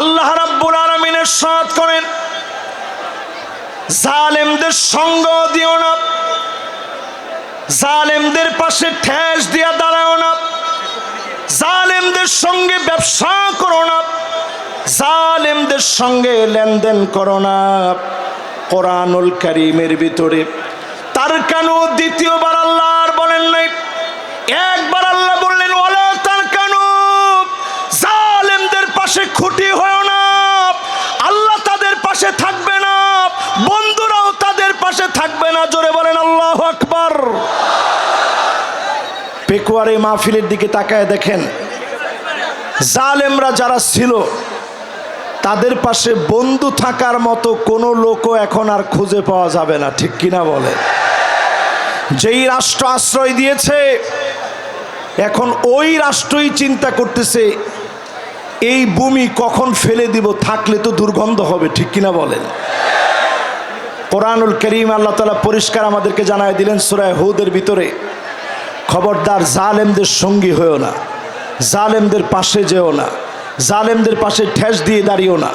আল্লাহ রাব্বুল আলমিনের সাথ করেন, জালেমদের সঙ্গ দিও না, জালেমদের পাশে ঠেস দিয়া দাঁড়াও না, জালেমদের সঙ্গে ব্যবসা করো না, জালেমদের সঙ্গে লেনদেন করো না। কোরআনুল করিমের ভিতরে তার কেন দ্বিতীয়বার আল্লাহ আর বলেন নাই? একবার খুঁটি হয় না। আল্লাহ তাদের পাশে থাকবে না। বন্ধুরাও তাদের পাশে থাকবে না। জোরে বলেন, আল্লাহ আকবার। পেকুয়ারে মাহফিলের দিকে তাকায় দেখেন, জালেমরা যারা ছিল, তাদের পাশে বন্ধু থাকার মতো কোনো লোকও এখন আর খুঁজে পাওয়া যাবে না। ঠিক কিনা বলে? যেই রাষ্ট্র আশ্রয় দিয়েছে, এখন ওই রাষ্ট্রই চিন্তা করতেছে এই ভূমি কখন ফেলে দিব থাকলে তো দুর্গন্ধ হবে, ঠিক কিনা বলেন? কোরআনুল করিম আল্লাহ তালা পরিষ্কার আমাদেরকে জানায় দিলেন সুরায় হুদের ভিতরে, খবরদার জালেমদের সঙ্গী হয়েও না, জালেমদের পাশে যেও না, জালেমদের পাশে ঠেস দিয়ে দাঁড়িয়েও না।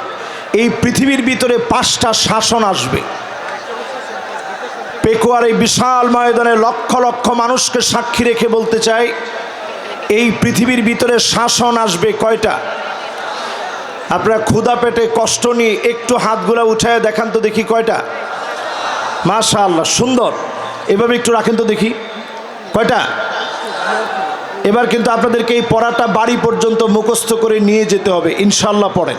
এই পৃথিবীর ভিতরে পাঁচটা শাসন আসবে। পেকুয়ার এই বিশাল ময়দানে লক্ষ লক্ষ মানুষকে সাক্ষী রেখে বলতে চাই, এই পৃথিবীর ভিতরে শাসন আসবে কয়টা? আপনারা ক্ষুদা পেটে কষ্ট নিয়ে একটু হাতগুলা উঠায় দেখান তো দেখি কয়টা। মাশা আল্লাহ সুন্দর। এভাবে একটু রাখেন তো দেখি। কয়টা? এবার কিন্তু আপনাদেরকে এই পড়াটা বাড়ি পর্যন্ত মুখস্থ করে নিয়ে যেতে হবে ইনশাল্লাহ পড়েন।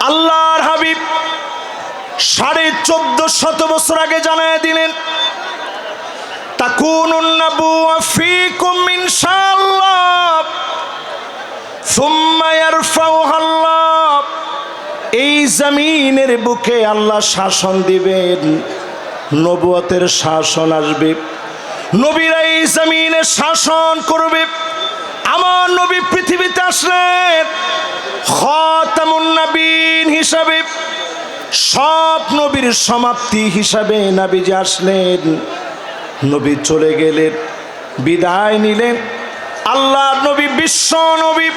আল্লাহর হাবিব সাড়ে চোদ্দ শত বছর আগে জানায় দিলেন সুম্মা ইয়ারফাউহা আল্লাহ এই জমিনের বুকে আল্লাহ শাসন দিবেন, নবুয়তের শাসন আসবে। নবীরা এই জমিনে শাসন করবে। আমার নবী পৃথিবীতে আসলেন খতামুন নবীন হিসাবে। সব নবীর সমাপ্তি হিসাবে নাবিজি আসলেন। নবী চলে গেলেন, বিদায় নিলেন। আল্লাহ নবী, বিশ্ব নবী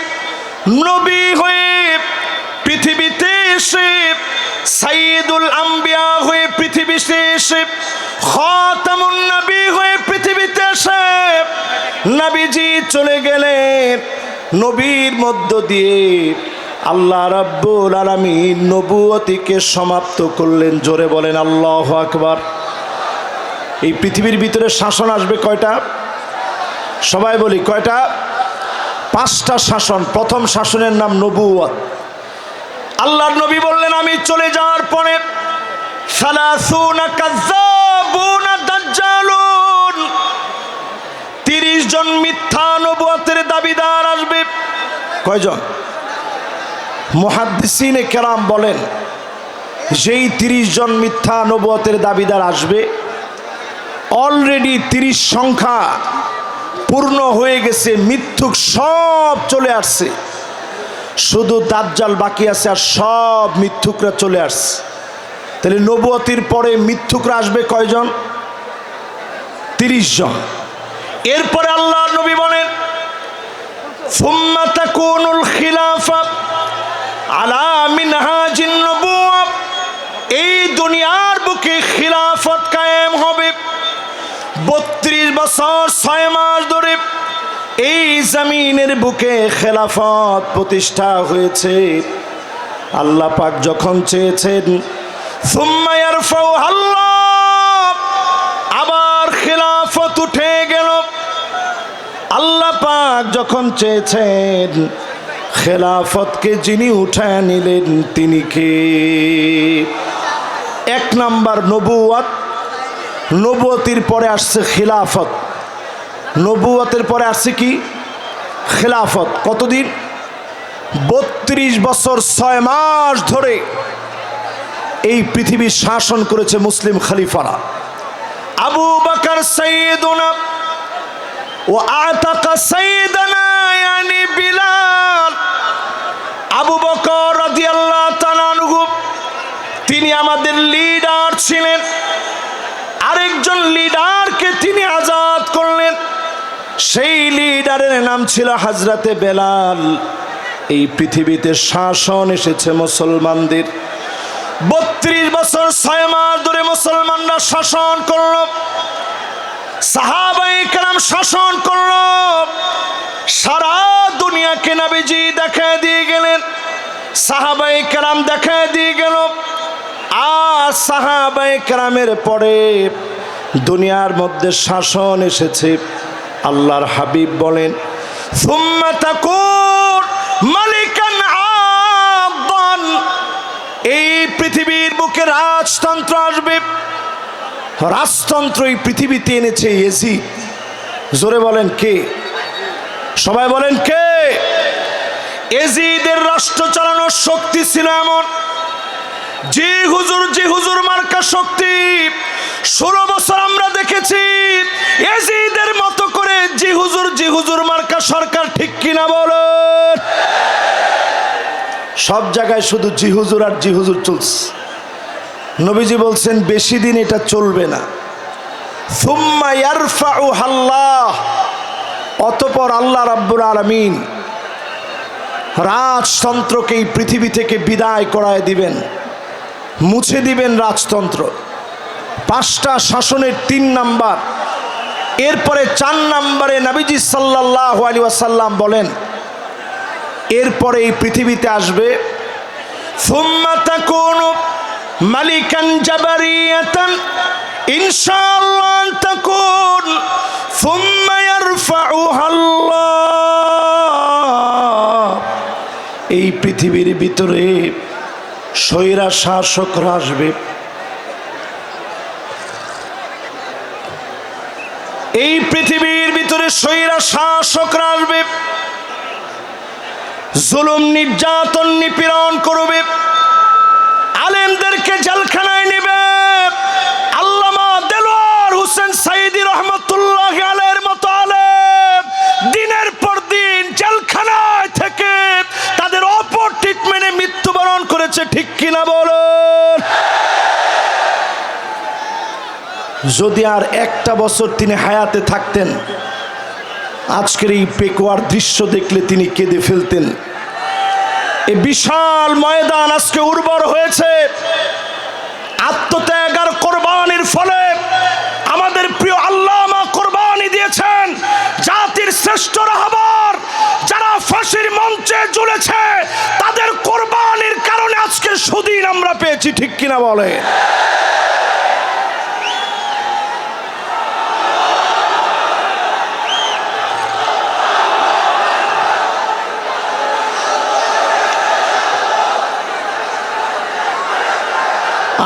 নবী হয়ে পৃথিবীতে এসে সাইদুল আম্বিয়া হয়ে পৃথিবীতে এসে, খতামুন নবী হয়ে পৃথিবীতে এসে, নবীজি চলে গেলেন নবীর মধ্য দিয়ে আল্লাহ রাব্বুল আলামিন নবুয়তিকে সমাপ্ত করলেন। জোরে বলেন, আল্লাহ আকবার। এই পৃথিবীর ভিতরে শাসন আসবে কয়টা? সবাই বলি, কয়টা? পাঁচটা শাসন। প্রথম শাসনের নাম নবুয়ত আল্লাহর নবী বললেন, আমি চলে যাওয়ার পরে তিরিশ জন মিথ্যা নবুয়তের দাবিদার আসবে। কয়জন? মুহাদ্দিসিনে কেরাম বলেন, যেই তিরিশ জন মিথ্যা নবুয়তের দাবিদার আসবে অলরেডি তিরিশ সংখ্যা পূর্ণ হয়ে গেছে মিথ্যুক সব চলে আসছে। শুধু দাজ্জাল বাকি আছে আর সব মিথ্যুকরা চলে আসছে। তাহলে নবুয়তির পরে মিথ্যুকরা আসবে কয়জন? তিরিশ জন। এরপরে আল্লাহ নবী বলেন এই দুনিয়ার বুকে খিলাফত কায়েম হবে। বত্রিশ বছর ছয় মাস ধরে এই জমিনের বুকে খেলাফত প্রতিষ্ঠা হয়েছে। আল্লাহ পাক যখন চেয়েছেন আবার খেলাফত উঠে গেল। আল্লাহ পাক যখন চেয়েছেন, খেলাফতকে যিনি উঠায় নিলেন, তিনি কে? এক নাম্বার নবুয়াত নবুয়তির পরে আসছে খিলাফত। নবুয়তের পরে আসছে কি? খিলাফত। কতদিন? বত্রিশ বছর ছয় মাস ধরে এই পৃথিবী শাসন করেছে মুসলিম খলিফারা। আবু বাকার ও বিলাল। আবু বকর তিনি আমাদের লিডার ছিলেন। আরেকজন লিডারকে তিনি আজাদ করলেন। সেই লিডারের নাম ছিল হাজরাতে বেলাল। এই পৃথিবীতে শাসন এসেছে মুসলমানদের। বত্রিশ বছর ছয় মাস ধরে মুসলমানরা শাসন করল। সাহাবাই কালাম শাসন করল। সারা দুনিয়াকে নাবিজি দেখা দিয়ে গেলেন। সাহাবাই কালাম দেখা দিয়ে গেল। আর সাহাবাই কালামের পরে দুনিয়ার মধ্যে শাসন এসেছে। আল্লাহর হাবিব বলেন মালিকান এই পৃথিবীর বুকে রাজতন্ত্র আসবে। রাজতন্ত্র এই পৃথিবীতে এনেছে এসি জোরে বলেন কে? সবাই বলেন কে? এজিদের রাষ্ট্র চালানোর শক্তি ছিল এমন যে হুজুর যে হুজুর মার্কা শক্তি। ষোলো বছর আমরা দেখেছি, এজিদের মতো করে জি হুজুর জি হুজুর মার্কা সরকার ঠিক কিনা বলেন সব জায়গায় শুধু জি হুজুর আর জি হুজুর চলছে। নবীজি বলছেন, বেশি দিন এটা চলবে না। সুম্মা অতপর আল্লাহ রাব্বুল আলামিন রাজতন্ত্রকে এই পৃথিবী থেকে বিদায় করায় দিবেন। মুছে দিবেন রাজতন্ত্র। পাঁচটা শাসনের তিন নাম্বার। এরপরে চার নাম্বারে নাবিজি সাল্লাহ আলী ওয়াসাল্লাম বলেন, এরপরে এই পৃথিবীতে আসবে মালিকান এই পৃথিবীর ভিতরে স্বৈরা শাসকরা আসবে। এই পৃথিবীর ভিতরে সৈরা শাসকরা আসবে। জুলুম, নির্যাতন, নিপীড়ন করবে। আলেমদেরকে জেলখানায় নেবে আল্লামা দেলোয়ার হোসেন সাইদি রহমতুল্লাহ আলের মতো আলেম দিনের পর দিন জেলখানায় থেকে তাদের অপর ট্রিটমেন্টে করেছে ঠিক কিনা বলুন। যদি আর একটা বছর তিনি হায়াতে থাকতেন, আজকের এই পেকুয়ার দৃশ্য দেখলে তিনি কেঁদে ফেলতেন। এই বিশাল ময়দান আজকে উর্বর হয়েছে। আত্মত্যাগ আর কোরবানির ফলে আমাদের প্রিয় আল্লামা কোরবানি দিয়েছেন, জাতির শ্রেষ্ঠ রাহবার, যারা ফাঁসির মঞ্চে কারণে আজকে সুদিন আমরা পেয়েছি, ঠিক কিনা বলে?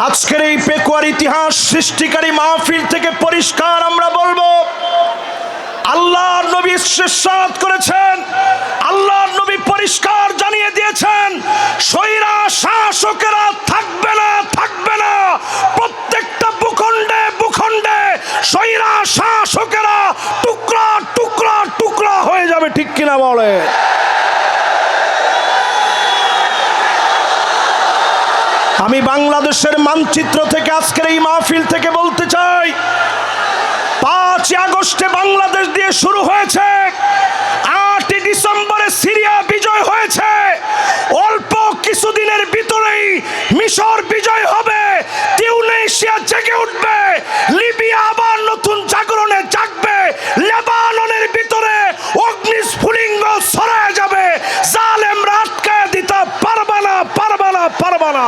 আজকের এই পেকুয়ার ইতিহাস সৃষ্টিকারী মাহফিল থেকে পরিষ্কার আমরা বলব আল্লাহ নবী শেষাত করেছেন আল্লাহ নবী পরিষ্কার জানিয়ে দিয়েছেন, সৈরা শাসকেরা থাকবে না থাকবে না প্রত্যেকটা ভূখণ্ডে ভূখণ্ডে সৈরা শাসকেরা টুকরা টুকরা টুকরা হয়ে যাবে ঠিক কিনা বলে আমি বাংলাদেশের মানচিত্র থেকে আজকের এই মাহফিল থেকে বলতে চাই, পাঁচই আগস্টে বাংলাদেশ দিয়ে শুরু হয়েছে, আটই ডিসেম্বরে সিরিয়া বিজয় হয়েছে, অল্প কিছুদিনের ভিতরেই মিশর বিজয় হবে টিউনেশিয়া জেগে উঠবে, লিবিয়া আবার নতুন জাগরণে জাগবে, লেবাননের ভিতরে অগ্নিস্ফুলিঙ্গ ছড়ায় যাবে, জালেমরা আটকায় দিতে পারবে না পারবে না পারবে না।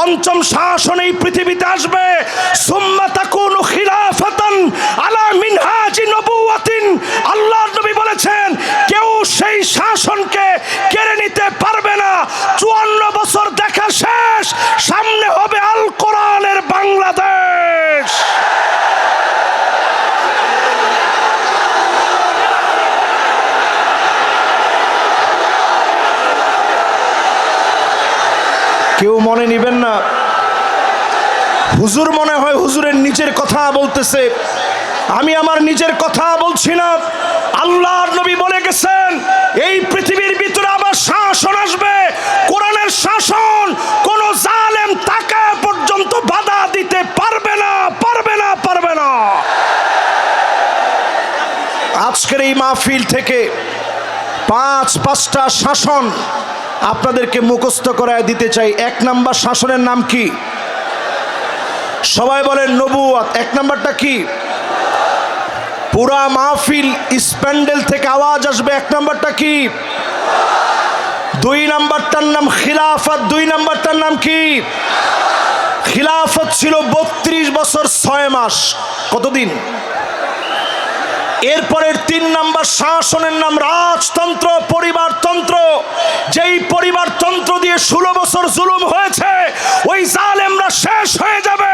পঞ্চম শাসন এই পৃথিবীতে আসবে। সুম্মা তাকুনু খিলাফাতান আলা মিনহাজি নবুওয়াতিন। আল্লাহর নবী বলেছেন, কেউ সেই শাসনকে কেড়ে নিতে পারবে না। চুয়ান্ন বছর দেখা শেষ, সামনে হবে আল কোরআনের বাংলাদেশ কেউ মনে নিবেন না। হুজুর মনে হয় হুজুরের নিজের কথা বলতেছে। আমি আমার নিজের কথা বলছি না। আল্লাহর নবী বলে গেছেন, এই পৃথিবীর ভিতরে আবার শাসন আসবে। কোরআনের শাসন কোন জালেম তাকে পর্যন্ত বাধা দিতে পারবে না পারবে না পারবে না। আজকের এই মাহফিল থেকে পাঁচ, পাঁচটা শাসন আপনাদেরকে মুখস্থ করায় দিতে চাই। এক নাম্বার শাসনের নাম কি? সবাই বলেন নবুয়াত এক নাম্বারটা কি? পুরা মাহফিল স্প্যান্ডেল থেকে আওয়াজ আসবে। এক নাম্বারটা কি? দুই নাম্বারটার নাম খিলাফত। দুই নাম্বারটার নাম কি? খিলাফত ছিল বত্রিশ বছর ছয় মাস। কতদিন? এরপরের তিন নাম্বার শাসনের নাম রাজতন্ত্র পরিবারতন্ত্র যেই পরিবারতন্ত্র দিয়ে ষোলো বছর জুলুম হয়েছে, ওই জালেমরা শেষ হয়ে যাবে,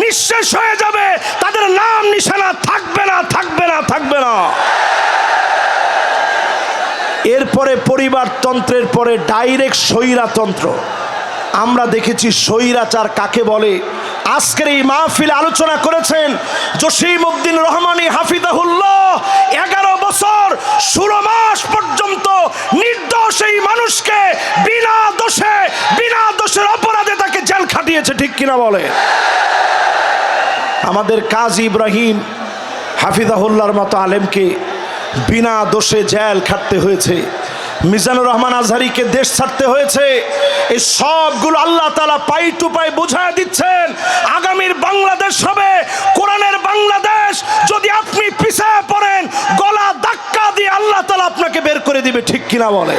নিঃশেষ হয়ে যাবে। তাদের নাম নিশানা থাকবে না থাকবে না থাকবে না। এরপরে পরিবারতন্ত্রের পরে ডাইরেক্ট স্বৈরাতন্ত্র। আমরা দেখেছি স্বৈরাচার কাকে বলে? আজকের এই মাহফিলে আলোচনা করেছেন জসিম উদ্দিন রহমানি হাফিজাহুল্লাহ। এগারো বছর, ষোলো মাস পর্যন্ত নির্দোষ এই মানুষকে বিনা দোষে, বিনা দোষের অপরাধে তাকে জেল খাটিয়েছে, ঠিক কিনা বলে? আমাদের কাজী ইব্রাহিম হাফিজাহুল্লাহর মতো আলেমকে বিনা দোষে জেল খাটতে হয়েছে। মিজানুর রহমান আজহারিকে দেশ ছাড়তে হয়েছে। এই সবগুলো আল্লাহ তালা পাই টু পাই বোঝায় দিচ্ছেন। আগামীর বাংলাদেশ হবে, কোরআনের বাংলাদেশ। যদি আপনি পিছায় পড়েন, গলা ধাক্কা দিয়ে আল্লাহ তালা আপনাকে বের করে দিবে, ঠিক কিনা বলে?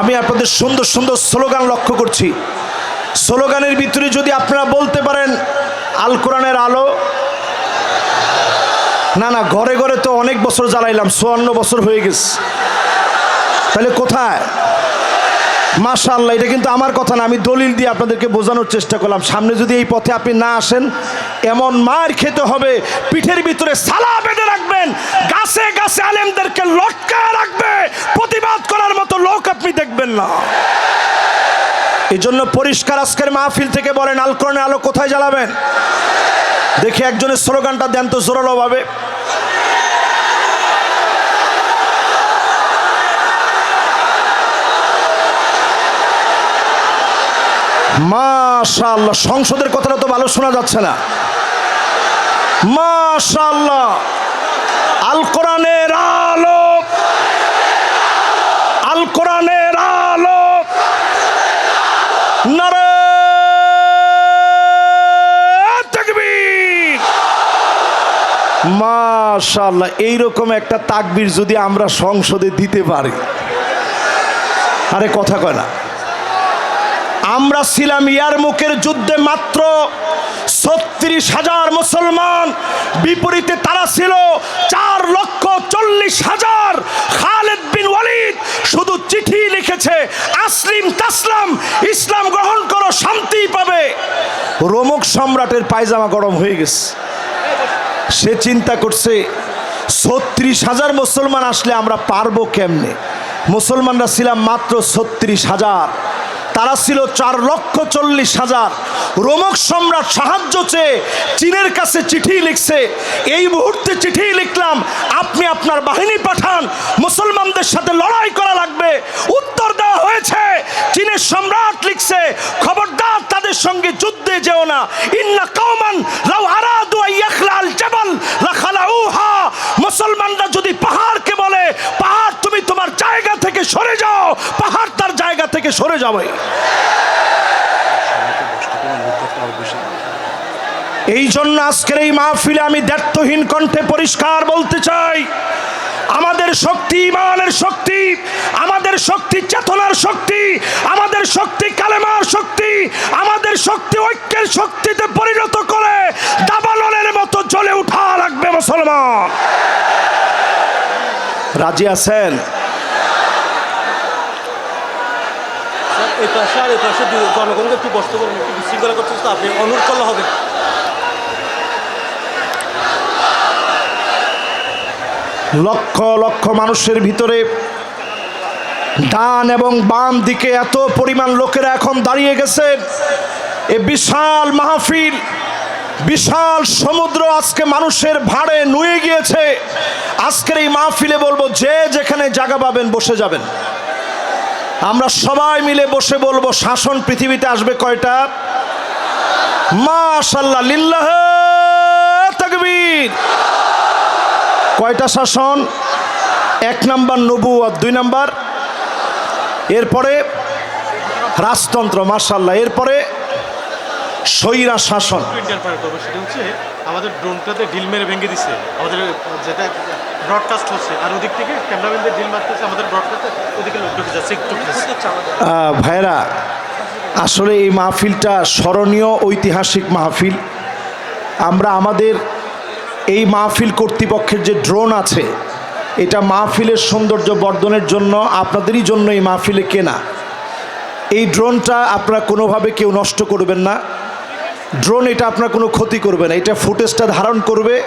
আমি আপনাদের সুন্দর সুন্দর স্লোগান লক্ষ্য করছি। স্লোগানের ভিতরে যদি আপনারা বলতে পারেন, আল কোরআনের আলো। না না, ঘরে ঘরে তো অনেক বছর জ্বালাইলাম, চুয়ান্ন বছর হয়ে গেছে। তাহলে কোথায়? মাশাআল্লাহ, এটা কিন্তু আমার কথা না, আমি দলিল দিয়ে আপনাদেরকে বোঝানোর চেষ্টা করলাম। সামনে যদি এই পথে আপনি না আসেন, এমন মার খেতে হবে, পিঠের ভিতরে সালা বেঁধে রাখবেন, গাছে গাছে আলেমদেরকে লটকায় রাখবে, প্রতিবাদ করার মতো লোক আপনি দেখবেন না। এই জন্য পরিষ্কার আজকের মাহফিল থেকে বলেন আল কোরআনের আলো কোথায় জ্বালাবেন? দেখি একজনের স্লোগানটা দেন তো জোরালো ভাবে মাশাআল্লাহ, সংসদের কথাটা তো ভালো শোনা যাচ্ছে না। মাশাআল্লাহ আল কোরআনের আলো আলো নারে তাকবীর মাশাআল্লাহ, এইরকম একটা তাকবীর যদি আমরা সংসদে দিতে পারি। আরে কথা কয় না। আমরা ছিলাম ইয়ারমুকের যুদ্ধে মাত্র ছত্রিশ হাজার মুসলমান, বিপরীতে তারা ছিল চার লক্ষ চল্লিশ হাজার। খালেদ বিন ওয়ালিদ শুধু চিঠি লিখেছে, আসলিম তাসলাম, ইসলাম গ্রহণ করো, শান্তি পাবে। রোমক সম্রাটের পায়জামা গরম হয়ে গেছে। সে চিন্তা করছে ছত্রিশ হাজার মুসলমান আসলে আমরা পারব কেমনে? মুসলমানরা ছিলাম মাত্র ছত্রিশ হাজার তারা ছিল চার লক্ষ চল্লিশ হাজার রোমক সম্রাট সাহায্য চেয়ে চীনের কাছে চিঠি লিখছে, এই মুহূর্তে চিঠি লিখলাম, আপনি আপনার বাহিনী পাঠান, মুসলমানদের সাথে লড়াই করা লাগবে। উত্তর হয়েছে। চীনের সম্রাট লিখছে, খবরদার, তাদের সঙ্গে যুদ্ধে যেও না। ইন্না কওমান লাউ আরাদু আইয়াখলাল জাবাল লাখালাউহা। মুসলমানরা যদি পাহাড়কে বলে, পাহাড়, তুমি তোমার জায়গা থেকে সরে যাও, পাহাড় তার জায়গা থেকে সরে যাবে। এই জন্য আজকের এই মাহফিলে আমি দ্ব্যর্থহীন কণ্ঠে পরিষ্কার বলতে চাই আমাদের শক্তি ইমানের শক্তি, আমাদের শক্তি চেতনার শক্তি, আমাদের শক্তি কালেমার শক্তি, আমাদের শক্তি ঐক্যের শক্তিতে পরিণত করে দাবানলের মতো জ্বলে উঠা লাগবে মুসলমান। রাজি আছেন? জনগণকে একটু বসতে বলুন, একটু বিশৃঙ্খলা করছেন আপনি অনুরোধ করলে হবে। লক্ষ লক্ষ মানুষের ভিতরে ডান এবং বাম দিকে এত পরিমাণ লোকেরা এখন দাঁড়িয়ে গেছে। এ বিশাল মাহফিল, বিশাল সমুদ্র আজকে মানুষের ভাড়ে নুয়ে গিয়েছে। আজকের এই মাহফিলে বলব, যে যেখানে জায়গা পাবেন বসে যাবেন। আমরা সবাই মিলে বসে বলব, শাসন পৃথিবীতে আসবে কয়টা? মাশাল্লাহ লিল্লাহ তাকবীর। কয়টা শাসন? এক নাম্বার নবুয়ত দুই নাম্বার। এরপরে রাজতন্ত্র মার্শাল্লাহ এরপরে স্বৈরা শাসন। সেটা হচ্ছে আমাদের ড্রোনটাতে ডিল মেরে ভেঙে দিচ্ছে আমাদের যেটা ব্রডকাস্ট হচ্ছে আর ওদিক থেকে ক্যামেরাম্যানদের ডিল মারতেছে আমাদের ব্রডকাস্টে ওদিকে লোক ঢুকে যাচ্ছে একটু ভাইরা আসলে এই মাহফিলটা স্মরণীয় ঐতিহাসিক মাহফিল। আমরা আমাদের এই মাহফিল কর্তৃপক্ষের যে ড্রোন আছে, এটা মাহফিলের সৌন্দর্য বর্ধনের জন্য আপনাদেরই জন্য এই মাহফিলে কেনা। এই ড্রোনটা আপনারা কোনোভাবে কেউ নষ্ট করবেন না। ড্রোন এটা আপনার কোনো ক্ষতি করবে না। এটা ফুটেজটা ধারণ করবে।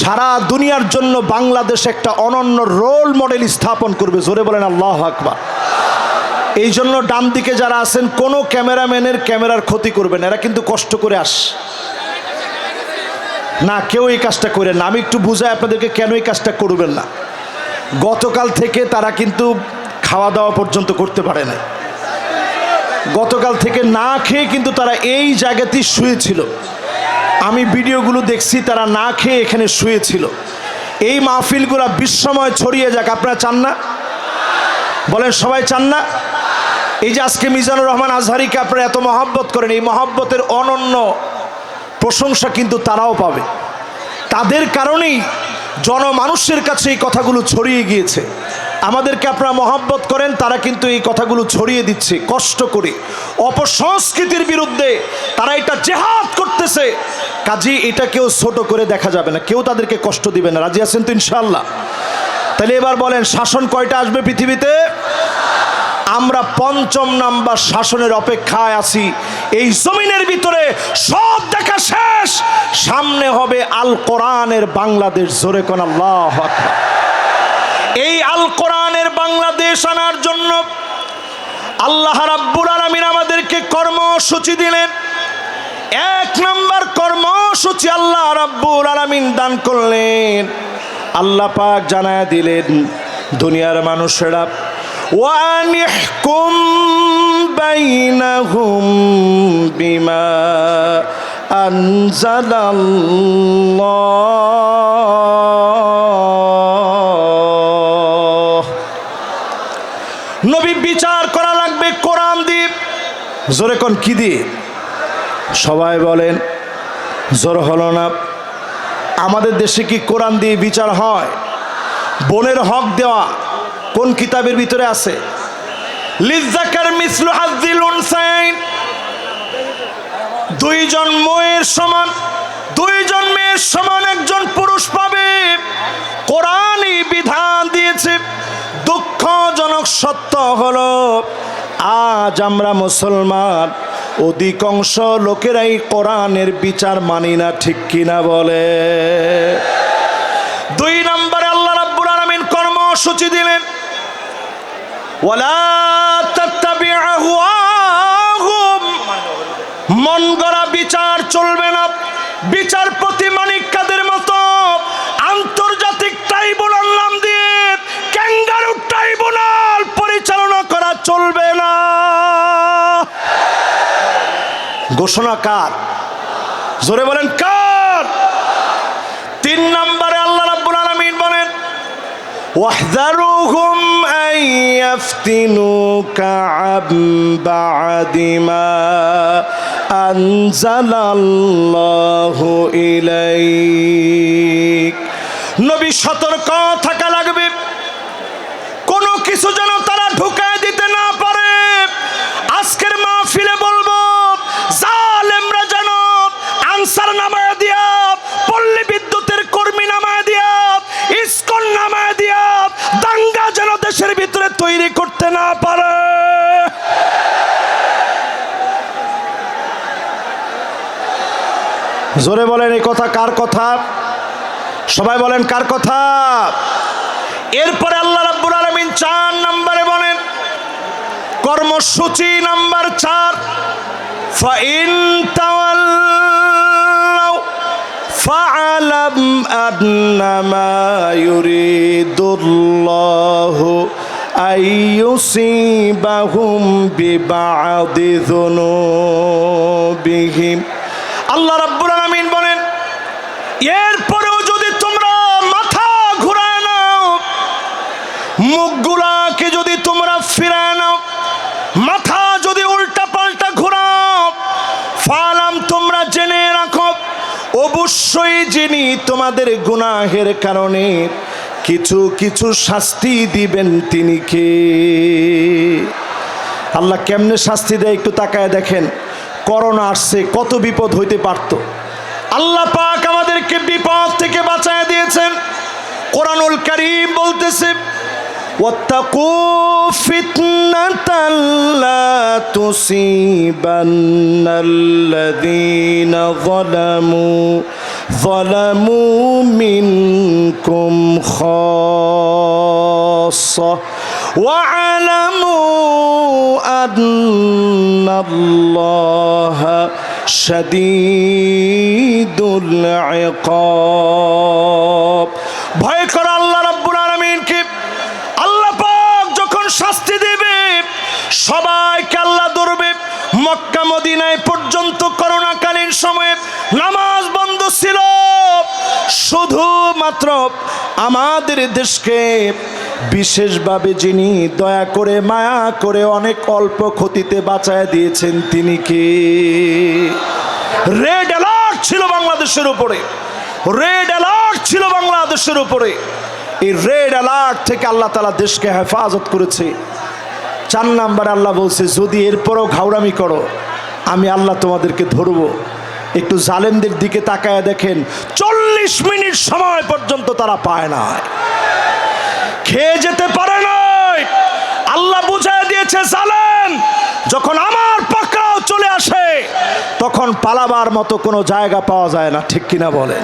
সারা দুনিয়ার জন্য বাংলাদেশ একটা অনন্য রোল মডেল স্থাপন করবে। জোরে বলেন আল্লাহ আকবার। এই জন্য ডান দিকে যারা আছেন, কোনো ক্যামেরাম্যানের ক্যামেরার ক্ষতি করবেন এরা কিন্তু কষ্ট করে আস। না, কেউ এই কাজটা করেন না। আমি একটু বুঝাই আপনাদেরকে কেন এই কাজটা করবেন না। গতকাল থেকে তারা কিন্তু খাওয়া দাওয়া পর্যন্ত করতে পারে না গতকাল থেকে না খেয়ে কিন্তু তারা এই জায়গাতেই শুয়েছিল। আমি ভিডিওগুলো দেখছি, তারা না খেয়ে এখানে শুয়েছিল। এই মাহফিলগুলো বিশ্বময় ছড়িয়ে যাক। আপনারা চান না? বলেন, সবাই চান না? এই যে আজকে মিজানুর রহমান আজহারিকে আপনারা এত মহাব্বত করেন, এই মহাব্বতের অনন্য প্রশংসা কিন্তু তারাও পাবে। তাদের কারণেই জনমানুষের কাছে এই কথাগুলো ছড়িয়ে গিয়েছে। আমাদেরকে আপনারা মহাব্বত করেন, তারা কিন্তু এই কথাগুলো ছড়িয়ে দিচ্ছে কষ্ট করে। অপসংস্কৃতির বিরুদ্ধে তারা এটা জেহাদ করতেছে। কাজে এটা কেউ ছোট করে দেখা যাবে না, কেউ তাদেরকে কষ্ট দিবে না। রাজি আছেন তো ইনশাল্লাহ তাহলে এবার বলেন, শাসন কয়টা আসবে পৃথিবীতে? আমরা পঞ্চম নাম্বার শাসনের অপেক্ষায় আছি। এই জমিনের ভিতরে সব দেখা শেষ। সামনে হবে আল কোরআনের বাংলাদেশ। জোরে কোন এই আল কোরআনের বাংলাদেশ আনার জন্য আল্লাহ রাব্বুল আলামিন আমাদেরকে কর্মসূচি দিলেন। এক নম্বর কর্মসূচি আল্লাহ রাব্বুল আলামিন দান করলেন। আল্লাহ পাক জানায় দিলেন, দুনিয়ার মানুষেরা ওয়ানিহকুম বাইনাহুম বিমা আনজালাল্লাহ। নবী বিচার করা লাগবে কোরআন দিয়ে জোরে কোন কি দিয়ে সবাই বলেন, জোর হলো না। আমাদের দেশে কি কোরআন দিয়ে বিচার হয়? বোনের হক দেওয়া কোন কিতাবের ভিতরে আছে? উনসাইন। দুইজন মেয়ের সমান দুইজন মেয়ের সমান একজন পুরুষ পাবে। কোরআনই বিধান দিয়েছে, দুঃখজনক সত্য হলো, আজ আমরা মুসলমান, অধিকাংশ লোকেরাই কোরআনের বিচার মানি না, ঠিক কিনা বলে। দুই নম্বরে আল্লাহ রাব্বুল আলামিন কর্মসূচি দিলেন ওয়ালা মন গড়া বিচার চলবে না। বিচারপতি মানিক কাদের মতো আন্তর্জাতিক ট্রাইব্যুনাল নাম দিয়ে ক্যাঙ্গারু ট্রাইব্যুনাল পরিচালনা করা চলবে না। ঘোষণা কার? জোরে বলেন কার? তিন নম্বরে আল্লাহ রাব্বুল আলামিন বলেন, ওয়াহদারুহুম يفتنوك عن بعد ما أنزل الله إليك নবী সতর্ক থাকা লাগবে কোনো কিছু জোরে বলেন এই কথা কার কথা সবাই বলেন কার কথা এরপরে আল্লাহ রাব্বুল আলামিন চার নম্বরে বলেন কর্মসূচি নাম্বার চার ফাইন তাওয়াল্লাও فاعلم أنما يريد الله أن يصيبهم ببعض ذنوبهم আল্লাহ রাব্বুল আলামিন বলেন এরপরেও যদি তোমরা মাথা ঘুরায় নাও, মুখগুলাকে যদি তোমরা ফিরায় নাও, মাথা যদি উল্টা পাল্টা ঘোরাও, ফালাম তোমরা জেনে রাখো, অবশ্যই যিনি তোমাদের গুনাহের কারণে কিছু কিছু শাস্তি দিবেন তিনি কে? আল্লাহ কেমনে শাস্তি দেয় একটু তাকায় দেখেন। করোনা আসছে, কত বিপদ হইতে পারত। আল্লাহ পাক আমাদেরকে বিপদ থেকে বাঁচায় দিয়েছেন কোরআনুল করিম বলতেছে واتقوا فتنة لا تصيبن الذين ظلموا ظلموا منكم خاصة واعلموا أن الله শদীদুল ইকাব ভয় আল্লাহ রাব্বুল আলামিন কি? আল্লাহ পাক যখন শাস্তি দেবে, সবাইকে আল্লাহ ধরবে। মক্কা, মদিনায় পর্যন্ত করোনাকালীন সময়ে নামাজ বন্ধ ছিল শুধুমাত্র আমাদের দেশকে বিশেষভাবে যিনি দয়া করে, মায়া করে, অনেক অল্প ক্ষতিতে বাঁচায় দিয়েছেন, তিনি কে? রেড অ্যালার্ট ছিল বাংলাদেশের উপরে। রেড অ্যালার্ট ছিল বাংলাদেশের উপরে। এই রেড অ্যালার্ট থেকে আল্লাহ তালা দেশকে হেফাজত করেছে। চার নাম্বার আল্লাহ বলছে, যদি এরপরও ঘাউরামি করো, আমি আল্লাহ তোমাদেরকে ধরবো। একটু জালেমদের দিকে তাকায় দেখেন, চল্লিশ মিনিট সময় পর্যন্ত তারা পায় না। খেয়ে যেতে পারে নাই। আল্লাহ বুঝায় দিয়েছে, জালেম, যখন আমার পাকড়াও চলে আসে, তখন পালাবার মতো কোনো জায়গা পাওয়া যায় না। ঠিক কিনা বলেন?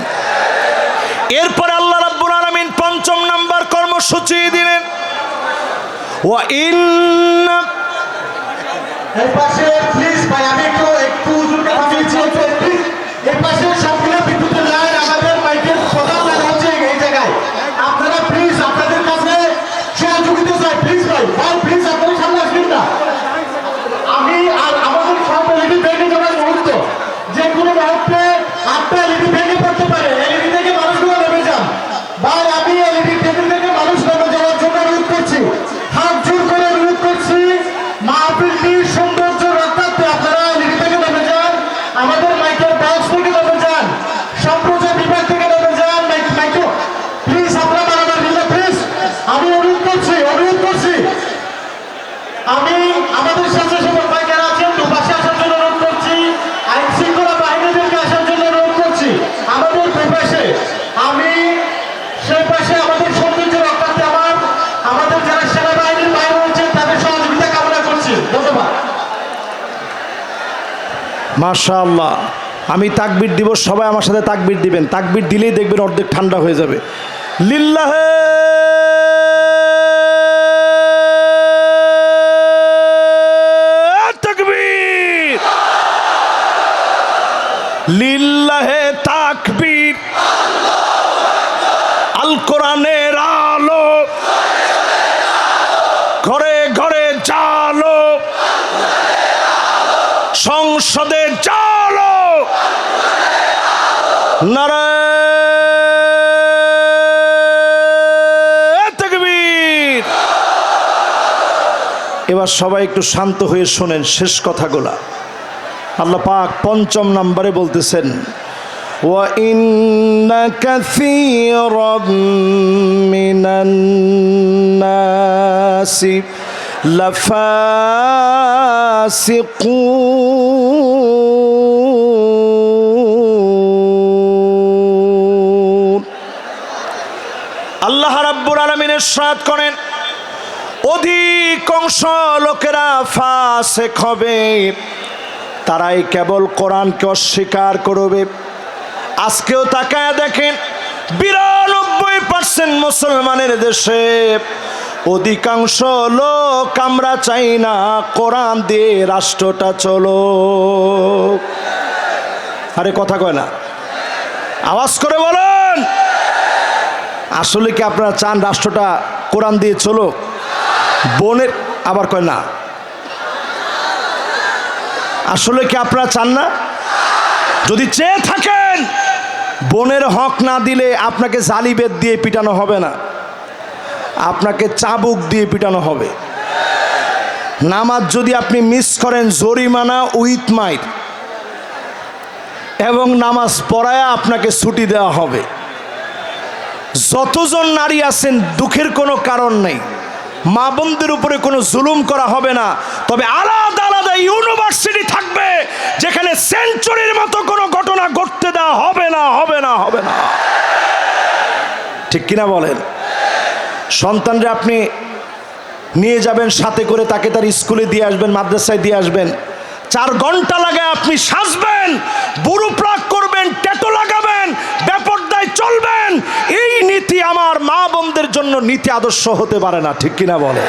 এরপরে আল্লাহ রাব্বুল আলামিন পঞ্চম নাম্বার কর্মসূচি দিলেন। ওয়া পাশে প্লিজ ভাই, আমি একটু পাশে মাশাআল্লাহ। আমি তাকবির দিব, সবাই আমার সাথে তাকবির দিবেন। তাকবির দিলেই দেখবেন অর্ধেক ঠান্ডা হয়ে যাবে। লিল্লাহ তাকবীর। লিল্লাহে তাকবীর আল কোরআনের আলো ঘরে ঘরে জালো সংসদে চালো নারায়ণ তাকবীর এবার সবাই একটু শান্ত হয়ে শোনেন শেষ কথাগুলা আল্লাহ পাক পঞ্চম নম্বরে বলতেছেন وإن كثيرا من الناس لفاسقون আল্লাহ রাব্বুল আলমিনের সাথ করেন অধিকাংশ লোকেরা ফাসেক হবে। তারাই কেবল কোরআনকে অস্বীকার করবে। আজকেও তাকায় দেখেন, বিরানব্বই পার্সেন্ট মুসলমানের দেশে অধিকাংশ লোক আমরা চাই না কোরআন দিয়ে রাষ্ট্রটা চলো আরে কথা কয় না। আওয়াজ করে বলেন আসলে কি আপনারা চান রাষ্ট্রটা কোরআন দিয়ে চলো বোনের আবার কয় না। আসলে কি আপনারা চান না? যদি চেয়ে থাকেন, বোনের হক না দিলে আপনাকে জালিবেদ দিয়ে পিটানো হবে না। আপনাকে চাবুক দিয়ে পিটানো হবে। নামাজ যদি আপনি মিস করেন, জরিমানা উইথ মাইট। এবং নামাজ পড়ায় আপনাকে ছুটি দেওয়া হবে। যতজন নারী আছেন, দুঃখের কোনো কারণ নেই। মা বোনদের উপরে কোনো জুলুম করা হবে না। তবে আলাদা আলাদা ইউনিভার্সিটি থাকবে, যেখানে সেঞ্চুরির মতো কোনো ঘটনা ঘটতে দেওয়া হবে না হবে না হবে না। ঠিক কিনা বলেন? সন্তানরা আপনি নিয়ে যাবেন, সাথে করে তাকে তার স্কুলে দিয়ে আসবেন, মাদ্রাসায় দিয়ে আসবেন। চার ঘণ্টা লাগে আপনি সাজবেন, বুড়ো প্রাক করবেন ট্যাটো লাগাবেন ব্যাপরদায় চলবেন। এই আমার মা বোনদের জন্য নীতি আদর্শ হতে পারে না ঠিক কিনা বলে?